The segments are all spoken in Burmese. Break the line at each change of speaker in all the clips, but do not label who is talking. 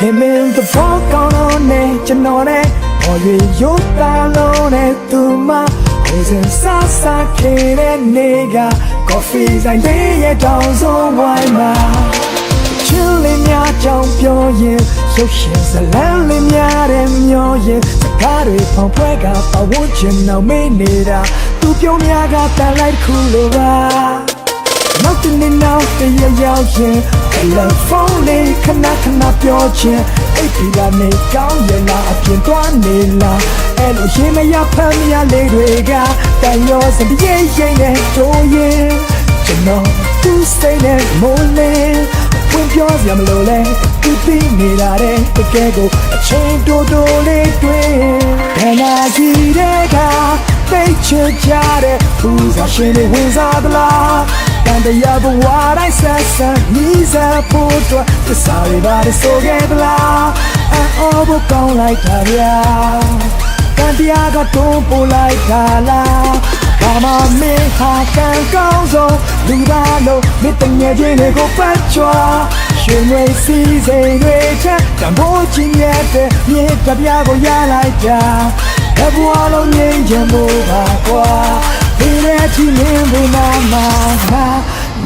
ခင်မင်းသဘောကောင်းတော့နဲ့ကျွန်တော်နဲ့ဟော်ရွေရုပ်သားလုံးနဲ့သူမဟိုစင်ဆာဆာခေတဲ့နေကကော်ဖီဆိုင်လေးရဲ့တောင်ဆုံးဝိုင်းမှာချစ်လေးများကြောင့်ပြောရင်ရုပ်ရှင်ဇလန်းလေးများတဲ့မျောရင်စကားတွေဖောင်ဖွဲကပဝန်းကျင်အောင်မေးနေတာသူပြောများကတန်လိုက်တစ်ခုလိုပါ နောက်တနေ့နောက်တရရောက်ရင်တယ်လီဖုန်းလေးခဏခဏပြောချင်အိပ်ပြီးကနေကောင်းရလားအပြင်သွားနေလားအဲ့လိုရင်မရဖမ်းမရလေးတွေကတန်ရောစပြည့်ရိမ့်နဲ့တို့ရင်ကျွန်တော်သူစိတ်နဲ့မိုးလေးဝင်ပြောစရာမလိုလဲသူသိနေတာတဲ့တကယ်ကိုအချိန်တိုတိုလေးတွေ့ခဏကြီးတဲ့ကသိချင်ကြတဲ့ သူစားရှင်တွေဝင်စားသလားတန်တရားဘဝတိုင်းဆက်ဆက်နီးစပ်ဖို့အတွက်သစ္စာတွေပါလေဆိုခဲ့သလားအော်ဘကောင်းလိုက်တာဗျာတန်တရားကတွန်းပို့လိုက်တာလားဘာမှမင်းဟာကံကောင်းဆုံးလူသားလို့မိတငယ်ချင်းတွေကိုပတ်ချွာရှင်တွေစီစိန်တွေချက်တံပိုးချင်းရဲ့တဲ့မြေတပြားကိုရလိုက်တာဘဘဝလုံးငြိမ်းချမ်းဖို့ပါကွာ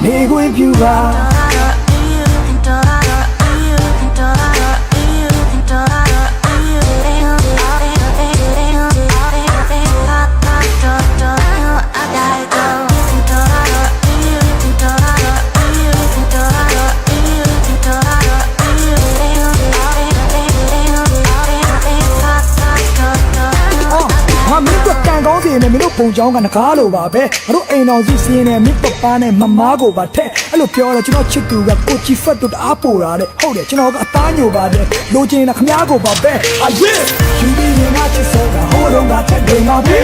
နေခွင့်ပြုပါ တန်ကောင်းစီနေမင်းတို့ပုံချောင်းကနကားလိုပါပဲငါတို့အိမ်တော်စုစီးနေမင်းပပားနဲ့မမားကိုပါထဲအဲ့လိုပြောတော့ကျွန်တော်ချစ်သူကကိုချီဖတ်တို့တအားပိုတာတဲ့ဟုတ်တယ်ကျွန်တော်ကအသားညိုပါတယ်လိုချင်တာခမားကိုပါပဲအာယေယူပြီးရင်ငါချစ်စောကဟိုတော့ကချက်တွေမှာပဲ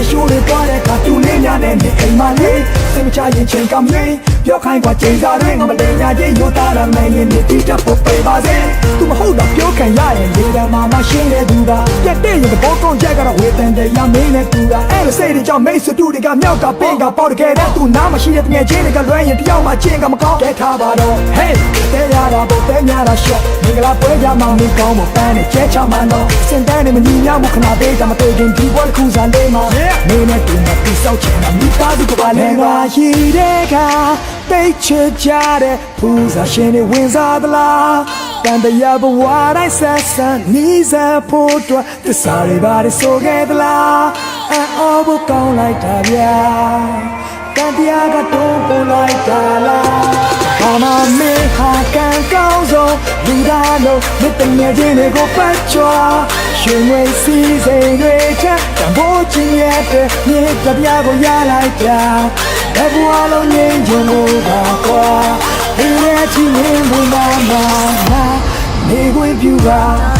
နေရှိုးလေးသွားတဲ့ကတူလေးများနဲ့နေအိမ်မှာလေးစိတ်မချရင်ချိန်ကမင်းပြောခိုင်းကချိန်စားတွေငါမလဲညာချင်းရိုးသားရမယ်ရင်ဒီတက်ဖို့ပေးပါစေသူမဟုတ်တော့ပြောခံရရင်ဒီတမှာမရှင်းတဲ့သူကပြတ်တဲ့ရင်ဘောကုန်းချက်ကတော့ဝေတန်တဲ့ရမင်းနဲ့သူကအဲ့လိုစိတ်တွေကြောင့်မိတ်ဆွေတူတွေကမြောက်ကပင်ကပေါက်တကယ်တဲ့သူနားမရှိတဲ့ငယ်ချင်းတွေကလွှဲရင်တယောက်မှချင်းကမကောင်းကဲထားပါတော့ Hey တဲ့ရတာဘုတ်တဲ့ညာတာရှော့မင်္ဂလာပွဲကြမှာမင်းကောင်းဖို့ပန်းနဲ့ကျဲချမှာတော့စင်တန်းနဲ့မညီညမှုခဏသေးကြမတွေ့ခင်ဒီဘွယ်ခုစားလေးမှာနေနဲ့တူမှာပြစောက်ချင်တာမိသားစုကပါလဲပါရှိတဲ့ကတိတ်ချကြတဲ့ဖူးစားရှင်တွေဝင်စားသလားတန်တရားဘဝတိုင်းဆက်ဆန်နီးစပ်ဖို့အတွက်သစ္စာတွေပါလေဆိုခဲ့သလားအော်ဘကောင်းလိုက်တာဗျာတန်တရားကတွန်းပို့လိုက်တာလားဘာမှမင်းဟာကံကောင်းဆုံးလူသားလို့မြတ်တဲ့ငယ်ချင်းတွေကိုပတ်ချွာရှင်ဝေးစီစိန်တွေ ချက်တံပိုးချင်းရဲ့တဲ့မြေတပြားကိုရလိုက်တာဘယ်ဘဝလုံးငြိမ်းချမ်းလို့ပါကွာဒီရဲ့ချင်းမင်းဘုရားမှာနေခွင့်ပြုပါ